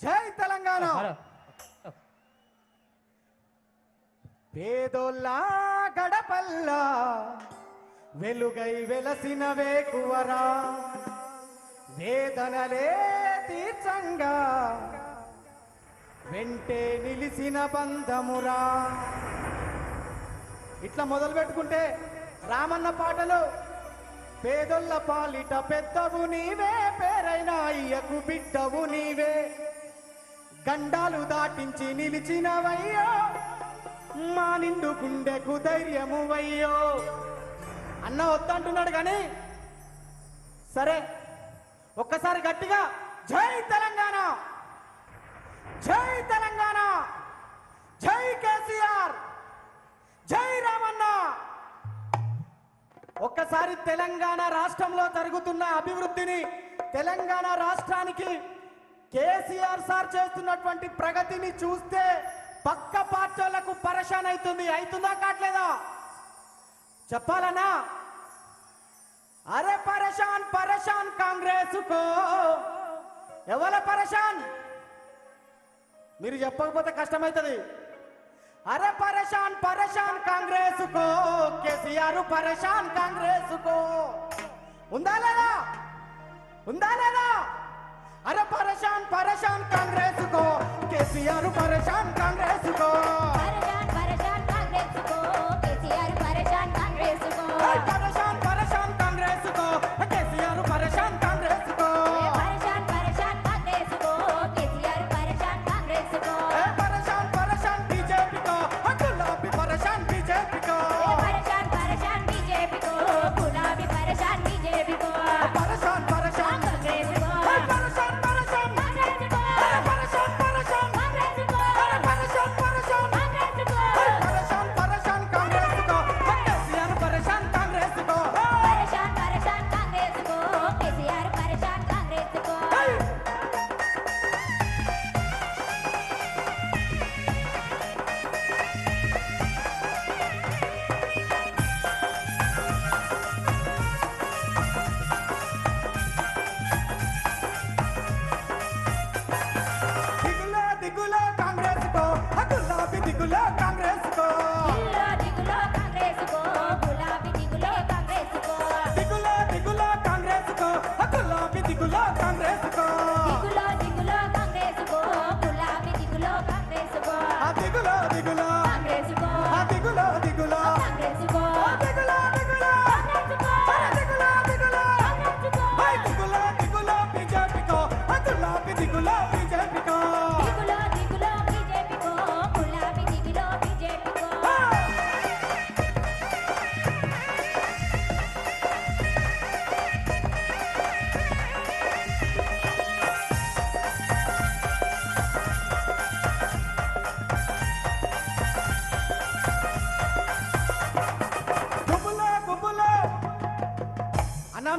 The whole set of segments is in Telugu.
జై తెలంగాణ. పేదోళ్ళ గడపల్లా వెలుగై వెలసిన వేకువరా వేదనలే తీర్చంగా వెంటే నిలిసిన బంధమురా. ఇట్లా మొదలు పెట్టుకుంటే రామన్న పాటలు పేదొల్ల పాలిట పెద్దవు నీవే పేరైన అయ్యకు బిడ్డవు నీవే. గండాలు దాటించి నిలిచినవయ్యో మా నిండు గుండెకు ధైర్యము వయ్యో అన్న వద్దంటున్నాడు కానీ సరే ఒక్కసారి గట్టిగా జై తెలంగాణ. ఒక్కసారి తెలంగాణ రాష్ట్రంలో జరుగుతున్న అభివృద్ధిని తెలంగాణ రాష్ట్రానికి కేసీఆర్ సార్ చేస్తున్నటువంటి ప్రగతిని చూస్తే పక్క పార్టీలకు పరేషాన్ అవుతుంది. అవుతుందా కావట్లేదా చెప్పాలనా? అరే పరేషాన్ పరేషాన్ కాంగ్రెస్ కో ఎవల పరేషాన్? మీరు చెప్పకపోతే కష్టమవుతుంది. అరే పరేషాన్ పరేషాన్ కాంగ్రెస్ కో కేసీఆర్ పరేషాన్ కాంగ్రెస్ కో ఉందా లేదా? ఉందా లేదా? అరే పరేషాన్ పరేషాన్ కాంగ్రెస్ కో కేసీఆర్ పరేషాన్ కాంగ్రెస్ కో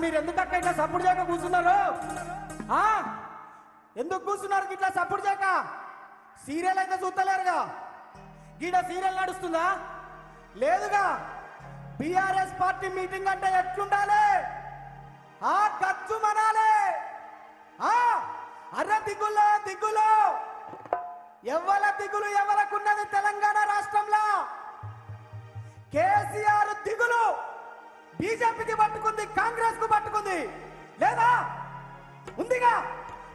మీరు ఎందుకు అక్క ఇట్లా సపోర్ట్ చేయక కూర్చున్నారు? ఆ? ఎందుకు కూర్చున్నారు ఇట్లా సపోర్ట్ చేయక? సీరియల్ అయితే చూస్తలేరుగా. గీడ సీరియల్ నడుస్తుందా? లేదుగా. బీఆర్ఎస్ పార్టీ మీటింగ్ అంటే ఎట్లుండాలి? ఆ ఖర్చు మనాలి. ఆ అర్ర దిగులో దిగులో. ఎవల దిగులు ఎవరకున్నది తెలంగాణ రాష్ట్రంలో? కేసీఆర్ దిగులు. బీజేపీకి పట్టుకుంది కాంగ్రెస్కు పట్టుకుంది. లేదా? ఉందిగా?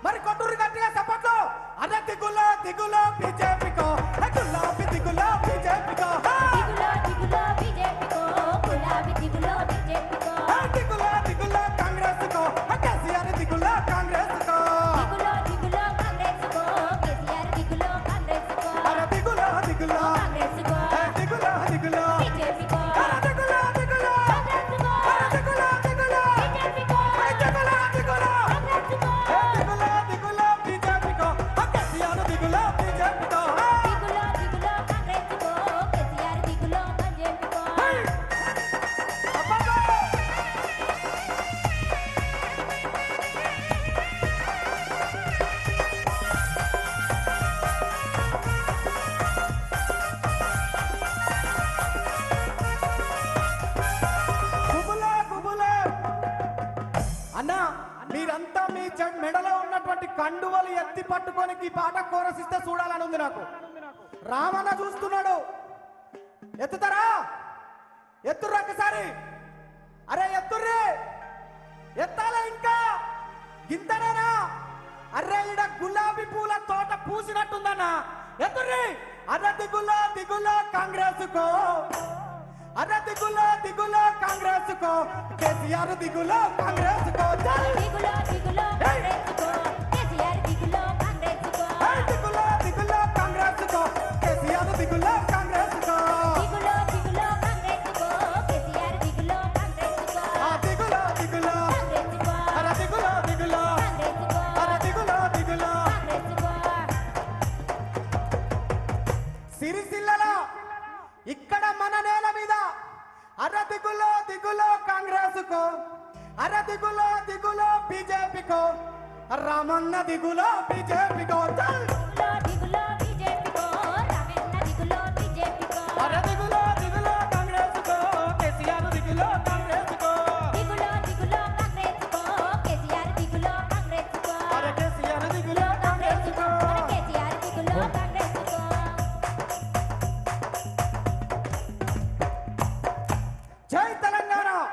మరి కొట్టూరు గట్టిగా సపోర్ట్లు అదే దిగులో దిగులో బీజేపీకో. గులాబీ దిగులో బీజేపీకో. దిగులో దిగులో అన్నా మీరంతా మీ మెడలో ఉన్నటువంటి కండువలు ఎత్తి పట్టుకొని ఈ పాట కోరసిస్తే చూడాలని ఉంది నాకు. రామన్న చూస్తున్నాడు. ఎత్తుతారా? ఎత్తుర్రు ఒకసారి. అరే ఎత్తుర్రే. ఎత్తాలా ఇంకా? గింతనేనా? అరే ఇడ గులాబీ పూల తోట పూసినట్టుందన్నా. ఎత్తుర్రి. అరే దిగుల్లో దిగుల్లో కాంగ్రెస్ కో అరే దిగులో దిగులో కాంగ్రెస్ కో కేసీఆర్ దిగులో కాంగ్రెస్ కో చల్ దిగులో దిగులో కాంగ్రెస్కో కేసీఆర్ దిగులో కాంగ్రెస్కో ఏయ్ దిగులో దిగులో కాంగ్రెస్ కో కేసీఆర్ దిగులో కాంగ్రెస్ కో దిగులో దిగులో కాంగ్రెస్కో కేసీఆర్ దిగులో కాంగ్రెస్కో ఆ దిగులో దిగులో కాంగ్రెస్కో అరే దిగులో దిగులో కాంగ్రెస్కో అరే దిగులో దిగులో. కాంగ్రెస్కో సిరిసిల్లలో ఇక్కడ మన నేల మీద అర దిగులో దిగులో కాంగ్రెస్కు అర దిగులో దిగులో బీజేపీకో రామన్న దిగులో బీజేపీకో. దిగులో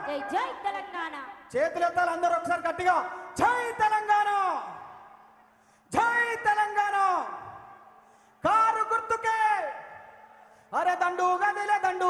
జై జై తెలంగాణ. చేతులెత్తాలి అందరూ ఒకసారి గట్టిగా జై తెలంగాణ! జై తెలంగాణ! కారు గుర్తుకే! అరే దండు గదిలే దండు